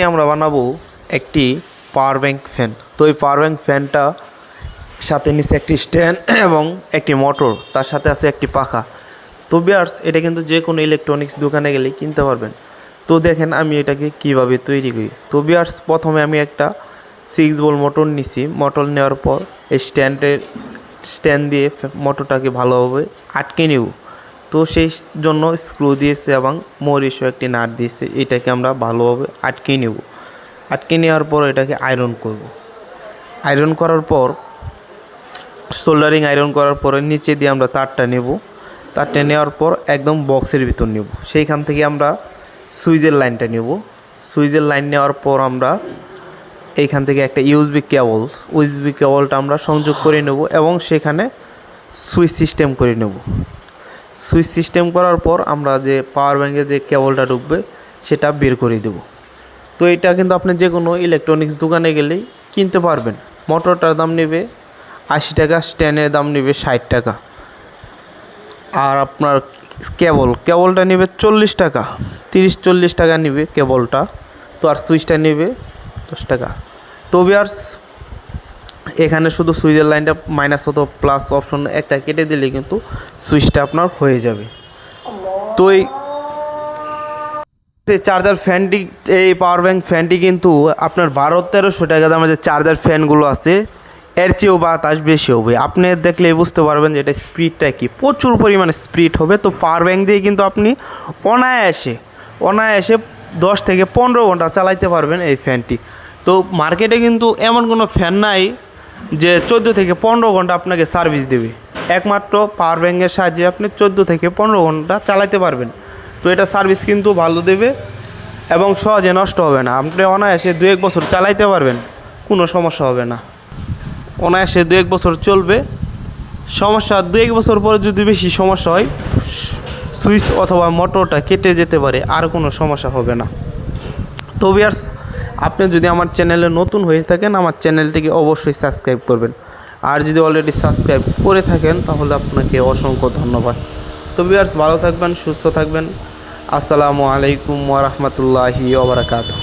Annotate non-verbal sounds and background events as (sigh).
আজকে আমরা বানাবো একটি পাওয়ার ব্যাঙ্ক ফ্যান তো এই পাওয়ার ব্যাঙ্ক ফ্যানটা সাথে নিচে একটি স্ট্যান্ড (clears throat) এবং একটি মোটর তার সাথে আছে একটি পাখা। তো বিয়ার্স এটা কিন্তু যে কোনো ইলেকট্রনিক্স দোকানে গেলেই কিনতে পারবেন। তো দেখেন আমি এটাকে কীভাবে তৈরি করি। তো বিয়ার্স প্রথমে আমি একটা সিক্স বল মোটর নিছি। মোটর নেওয়ার পর এই স্ট্যান্ডের স্ট্যান্ড দিয়ে মোটরটাকে ভালোভাবে আটকে নেব। তো সেই জন্য স্ক্রু দিয়েছে এবং মরিসও একটি নাট দিয়েছে। এটাকে আমরা ভালোভাবে আটকে নেব। আটকে নেওয়ার পর এটাকে আয়রন করব। আয়রন করার পর সোল্ডারিং আয়রন করার পরে নিচে দিয়ে আমরা তারটা নেব। তারটা নেওয়ার পর একদম বক্সের ভিতর নেব। সেইখান থেকে আমরা সুইচের লাইনটা নেব। সুইচের লাইন নেওয়ার পর আমরা এইখান থেকে একটা ইউএসবি কেবল ইউএসবি কেবলটা আমরা সংযোগ করে নেব এবং সেখানে সুইচ সিস্টেম করে নেব। সুইচ সিস্টেম করার পর আমরা যে পাওয়ার ব্যাঙ্কে যে কেবলটা ঢুকবে, সেটা বের করে দেব। তো এটা কিন্তু আপনি যে কোনো ইলেকট্রনিক্স দোকানে গেলেই কিনতে পারবেন। মোটরটার দাম নেবে আশি টাকা স্ট্যান্ডের দাম নেবে ষাট টাকা। আর আপনার কেবল, কেবলটা নেবে চল্লিশ টাকা, তিরিশ চল্লিশ টাকা নেবে কেবলটা। তো আর সুইচটা নেবে দশ টাকা। তো বিয়ার্স এখানে শুধু সুইচের লাইনটা মাইনাস অথবা প্লাস অপশন একটা কেটে দিলে কিন্তু সুইচটা আপনার হয়ে যাবে। তো এই চার্জার ফ্যানটি এই পাওয়ার ব্যাঙ্ক ফ্যানটি কিন্তু আপনার বারো তেরোশো টাকা দামের যে চার্জার ফ্যানগুলো আছে, এর চেয়েও বাতাস বেশি হবে। আপনি দেখলে বুঝতে পারবেন যে এটা স্পিডটা কি। প্রচুর পরিমাণে স্পিড হবে। তো পাওয়ার ব্যাংক দিয়ে কিন্তু আপনি অনায়াসে অনায়াসে দশ থেকে পনেরো ঘণ্টা চালাইতে পারবেন এই ফ্যানটি তো মার্কেটে কিন্তু এমন কোনো ফ্যান নাই যে চোদ্দ থেকে পনেরো ঘণ্টা আপনাকে সার্ভিস দেবে। একমাত্র পাওয়ার ব্যাঙ্কের সাহায্যে আপনি চোদ্দ থেকে পনেরো ঘণ্টা চালাতে পারবেন। তো এটা সার্ভিস কিন্তু ভালো দেবে এবং সহজে নষ্ট হবে না। আপনি অনায়াসে দু এক বছর চালাইতে পারবেন, কোনো সমস্যা হবে না। অনায়াসে দু এক বছর চলবে। সমস্যা দু এক বছর পরে যদি বেশি সমস্যা হয়, সুইচ অথবা মোটরটা কেটে যেতে পারে, আর কোনো সমস্যা হবে না। তো বিয়ার্স আপনি যদি আমার চ্যানেলে নতুন হয়ে থাকেন, আমার চ্যানেলটিকে অবশ্যই সাবস্ক্রাইব করবেন। আর যদি অলরেডি সাবস্ক্রাইব করে থাকেন, তাহলে আপনাকে অসংখ্য ধন্যবাদ। তো ভিউয়ার্স, ভালো থাকবেন, সুস্থ থাকবেন। আসসালামু আলাইকুম ওয়া রাহমাতুল্লাহি ওয়া বারাকাতুহু।